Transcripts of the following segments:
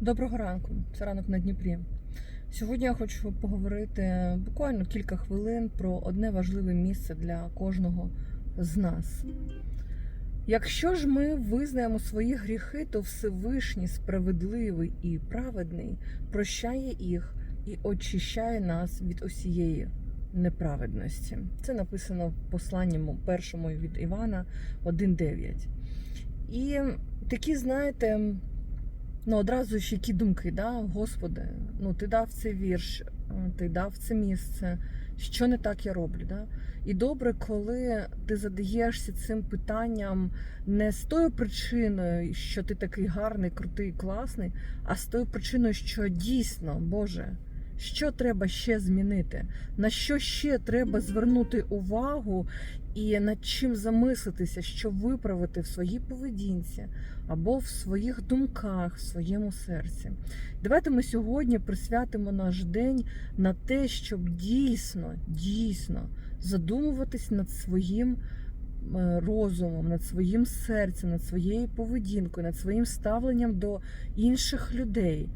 Доброго ранку, це ранок на Дніпрі. Сьогодні я хочу поговорити буквально кілька хвилин про одне важливе місце для кожного з нас. Якщо ж ми визнаємо свої гріхи, то Всевишній, справедливий і праведний прощає їх і очищає нас від усієї неправедності. Це написано в посланні першому від Івана 1.9. І такі, знаєте, Ну, одразу ж які думки, да? Господи, ну ти дав цей вірш, е, ти дав це місце. Що не так я роблю? Да? І добре, коли ти задаєшся цим питанням не з тою причиною, що ти такий гарний, крутий, класний, а з тою причиною, що дійсно, Боже, що треба ще змінити, на що ще треба звернути увагу і над чим замислитися, щоб виправити в своїй поведінці або в своїх думках, в своєму серці. Давайте ми сьогодні присвятимо наш день на те, щоб дійсно, дійсно задумуватись над своїм е, розумом, над своїм серцем, над своєю поведінкою, над своїм ставленням до інших людей.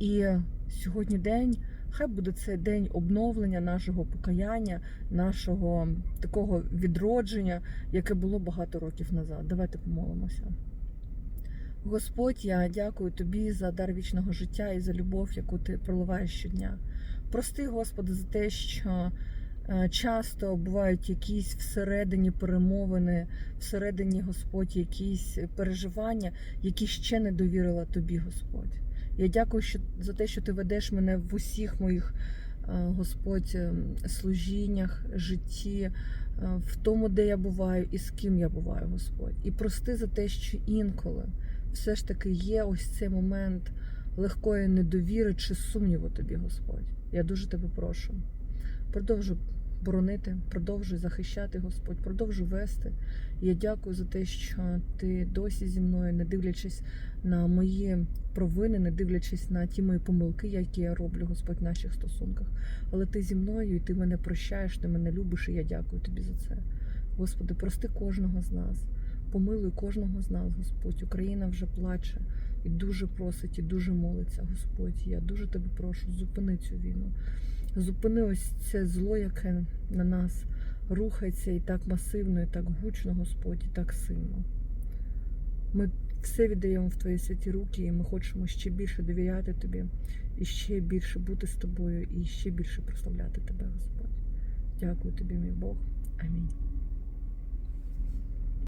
І сьогодні день. Хай буде це день обновлення нашого покаяння, нашого такого відродження, яке було багато років назад. Давайте помолимося. Господь, я дякую тобі за дар вічного життя і за любов, яку ти проливаєш щодня. Прости, Господи, за те, що е, часто бувають якісь всередині перемовини, всередині Господь, якісь переживання, які ще не довірила тобі, Господь. Я дякую що, за те, що ти ведеш мене в усіх моїх, е, Господь, е, служіннях, житті, е, в тому, де я буваю і з ким я буваю, Господь. І прости за те, що інколи все ж таки є ось цей момент легкої недовіри чи сумніву тобі, Господь. Я дуже тебе прошу. Продовжуй боронити, продовжуй захищати, Господь, продовжуй вести. Я дякую за те, що ти досі зі мною, не дивлячись на мої провини, не дивлячись на ті мої помилки, які я роблю, Господь, в наших стосунках. Але ти зі мною і ти мене прощаєш, ти мене любиш, і я дякую тобі за це. Господи, прости кожного з нас. Помилуй кожного з нас, Господь. Україна вже плаче і дуже просить, і дуже молиться, Господь. Я дуже тебе прошу, зупини цю війну. Зупини ось це зло, яке на нас рухається і так масивно, і так гучно, Господь, і так сильно. Ми все віддаємо в Твої святі руки, і ми хочемо ще більше довіряти Тобі, і ще більше бути з тобою, і ще більше прославляти Тебе, Господь. Дякую тобі, мій Бог. Амінь.